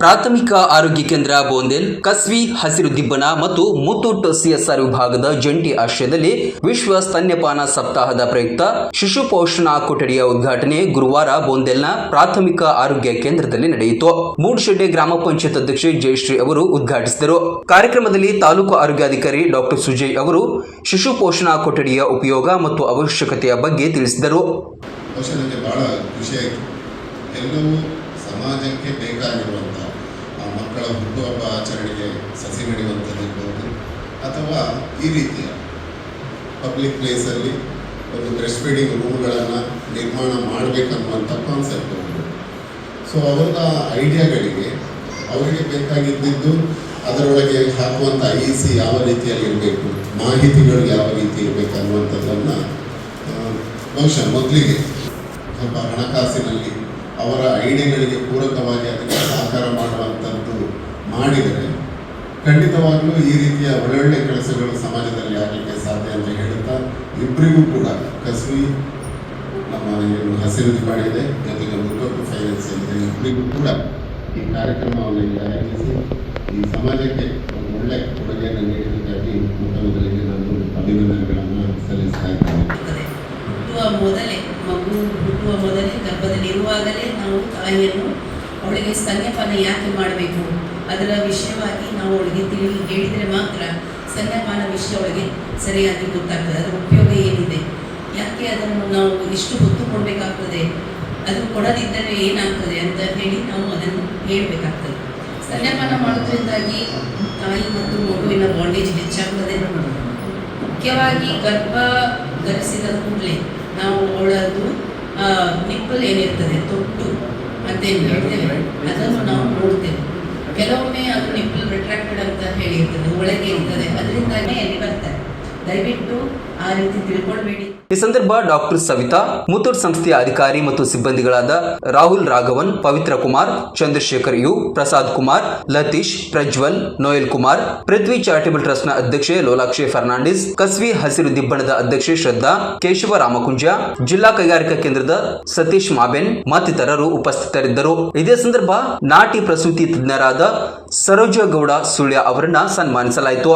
ಪ್ರಾಥಮಿಕ ಆರೋಗ್ಯ ಕೇಂದ್ರ ಬೋಂದೆಲ್, ಕಸ್ವಿ ಹಸಿರು ದಿಬ್ಬನ ಮತ್ತು ಮುತ್ತೂಟ್ ಸಿಎಸ್ಆರ್ ವಿಭಾಗದ ಜಂಟಿ ಆಶ್ರಯದಲ್ಲಿ ವಿಶ್ವ ಸ್ತನ್ಯಪಾನ ಸಪ್ತಾಹದ ಪ್ರಯುಕ್ತ ಶಿಶು ಪೋಷಣಾ ಕೊಠಡಿಯ ಉದ್ಘಾಟನೆ ಗುರುವಾರ ಬೋಂದೆಲ್ನ ಪ್ರಾಥಮಿಕ ಆರೋಗ್ಯ ಕೇಂದ್ರದಲ್ಲಿ ನಡೆಯಿತು. ಮೂಡ್ಶೆಡ್ಡೆ ಗ್ರಾಮ ಪಂಚಾಯತ್ ಅಧ್ಯಕ್ಷೆ ಜಯಶ್ರೀ ಅವರು ಉದ್ಘಾಟಿಸಿದರು. ಕಾರ್ಯಕ್ರಮದಲ್ಲಿ ತಾಲೂಕು ಆರೋಗ್ಯಾಧಿಕಾರಿ ಡಾಕ್ಟರ್ ಸುಜಯ್ ಅವರು ಶಿಶು ಪೋಷಣಾ ಕೊಠಡಿಯ ಉಪಯೋಗ ಮತ್ತು ಅವಶ್ಯಕತೆಯ ಬಗ್ಗೆ ತಿಳಿಸಿದರು. ಸಮಾಜಕ್ಕೆ ಬೇಕಾಗಿರುವಂಥ ಆ ಮಕ್ಕಳ ಹುಟ್ಟುಹಬ್ಬ ಆಚರಣೆಗೆ ಸಸಿ ನೆಡುವಂಥದ್ದಿರ್ಬೋದು ಅಥವಾ ಈ ರೀತಿಯ ಪಬ್ಲಿಕ್ ಪ್ಲೇಸಲ್ಲಿ ಒಂದು ಬ್ರೆಸ್ಟ್ ಫೀಡಿಂಗ್ ರೂಮ್ಗಳನ್ನು ನಿರ್ಮಾಣ ಮಾಡಬೇಕನ್ನುವಂಥ ಕಾನ್ಸೆಪ್ಟ್ ಒಂದು. ಸೊ ಅವರ ಐಡಿಯಾಗಳಿಗೆ ಅವರಿಗೆ ಬೇಕಾಗಿದ್ದಿದ್ದು ಅದರೊಳಗೆ ಹಾಕುವಂಥ ಐ ಸಿ ಯಾವ ರೀತಿಯಲ್ಲಿ ಇರಬೇಕು, ಮಾಹಿತಿಗಳು ಯಾವ ರೀತಿ ಇರಬೇಕು ಅನ್ನುವಂಥದ್ದನ್ನು ಬಹುಶಃ ಮೊದಲಿಗೆ ಸ್ವಲ್ಪ ಹಣಕಾಸಿನಲ್ಲಿ ಅವರ ಐಡಿಯಾಗಳಿಗೆ ಪೂರಕವಾಗಿ ಅದಕ್ಕೆ ಸಹಕಾರ ಮಾಡುವಂಥದ್ದು ಮಾಡಿದರೆ ಖಂಡಿತವಾಗಿಯೂ ಈ ರೀತಿಯ ಒಳ್ಳೊಳ್ಳೆ ಕೆಲಸಗಳು ಸಮಾಜದಲ್ಲಿ ಆಗಲಿಕ್ಕೆ ಸಾಧ್ಯ ಅಂತ ಹೇಳುತ್ತಾ ಇಬ್ಬರಿಗೂ ಕೂಡ ಕಸ್ವಿ ನಮ್ಮ ಏನು ಹಸಿರು ದಿವಾಳಿ ಇದೆ ಜೊತೆಗೆ ಮುತ್ತೊಟ್ಟು ಫೈನಾನ್ಸ್ ಇದೆ ಇಬ್ಬರಿಗೂ ಕೂಡ ಈ ಕಾರ್ಯಕ್ರಮವನ್ನು ಇಲ್ಲಿ ಆಯೋಜಿಸಿ ಈ ಸಮಾಜಕ್ಕೆ ಒಂದು ಒಳ್ಳೆ ಕೊಡುಗೆಯನ್ನು ನೀಡಿದ್ದಕ್ಕಾಗಿ ಮೊದಲಿಗೆ ನಾನು ಅಭಿನಂದನೆಗಳನ್ನು ಸಲ್ಲಿಸ್ತಾ ಇದ್ದೇನೆ. ಮೊದಲೇ ಮಗು ಹುಟ್ಟುವ ಮೊದಲೇ ಗರ್ಭದಲ್ಲಿರುವಾಗಲೇ ನಾವು ತಾಯಿಯನ್ನು ಅವಳಿಗೆ ಸ್ತನ್ಯಪಾನ ಯಾಕೆ ಮಾಡಬೇಕು? ಅದರ ವಿಷಯವಾಗಿ ನಾವು ಅವಳಿಗೆ ತಿಳಿ ಹೇಳಿದರೆ ಮಾತ್ರ ಸ್ತನ್ಯಪಾನ ವಿಷಯ ಅವಳಿಗೆ ಸರಿಯಾಗಿ ಗೊತ್ತಾಗ್ತದೆ. ಅದರ ಉಪಯೋಗ ಏನಿದೆ? ಯಾಕೆ ಅದನ್ನು ನಾವು ಇಷ್ಟು ಹೊತ್ತು ಕೊಡಬೇಕಾಗ್ತದೆ? ಅದು ಕೊಡದಿದ್ದರೆ ಏನಾಗ್ತದೆ ಅಂತ ಹೇಳಿ ನಾವು ಅದನ್ನು ಹೇಳಬೇಕಾಗ್ತದೆ. ಸ್ತನ್ಯಪಾನ ಮಾಡೋದ್ರಿಂದಾಗಿ ತಾಯಿ ಮತ್ತು ಮಗುವಿನ ಬಾಂಡೇಜ್ ಹೆಚ್ಚಾಗ್ತದೆ. ಮುಖ್ಯವಾಗಿ ಗರ್ಭ ಧರಿಸಿದ ಕೂಡಲೇ ನಾವು ಅವಳದು ನಿಪ್ಪಲ್ ಏನಿರ್ತದೆ, ತೊಟ್ಟು ಅಂತ ಹೇಳ್ತೇವೆ. ಅದನ್ನು ನಾವು ನೋಡ್ತೇವೆ. ಕೆಲವೊಮ್ಮೆ ಅದು ನಿಪ್ಪಲ್ ರಿಟ್ರಾಕ್ಟೆಡ್ ಅಂತ ಹೇಳಿರ್ತದೆ, ಒಳಗೆ ಇರ್ತದೆ. ಅದರಿಂದಾನೇ ಅಲ್ಲಿ ಬರ್ತಾರೆ? ದಯವಿಟ್ಟು ಈ ಸಂದರ್ಭ ಡಾಕ್ಟರ್ ಸವಿತಾ, ಮುತ್ತೂಟ್ ಸಂಸ್ಥೆಯ ಅಧಿಕಾರಿ ಮತ್ತು ಸಿಬ್ಬಂದಿಗಳಾದ Rahul Raghavan, Pavitra Kumar, Chandrashekar U, Prasad Kumar, Latheesh, Prajwal, Noel Kumar, Prithvi charitable ಟ್ರಸ್ಟ್ನ ಅಧ್ಯಕ್ಷೆ ಲೋಲಾಕ್ಷಿ ಫರ್ನಾಂಡಿಸ್, ಕಸ್ವಿ ಹಸಿರು ದಿಬ್ಬಣದ ಅಧ್ಯಕ್ಷೆ ಶ್ರದ್ಧಾ, ಕೇಶವ ರಾಮಕುಂಜ ಜಿಲ್ಲಾ ಕೈಗಾರಿಕಾ ಕೇಂದ್ರದ ಸತೀಶ್ ಮಾಬೆನ್ ಮತ್ತಿತರರು ಉಪಸ್ಥಿತರಿದ್ದರು. ಇದೇ ಸಂದರ್ಭ ನಾಟಿ ಪ್ರಸೂತಿ ತಜ್ಞರಾದ ಸರೋಜ ಗೌಡ ಸುಳ್ಯ ಅವರನ್ನ ಸನ್ಮಾನಿಸಲಾಯಿತು.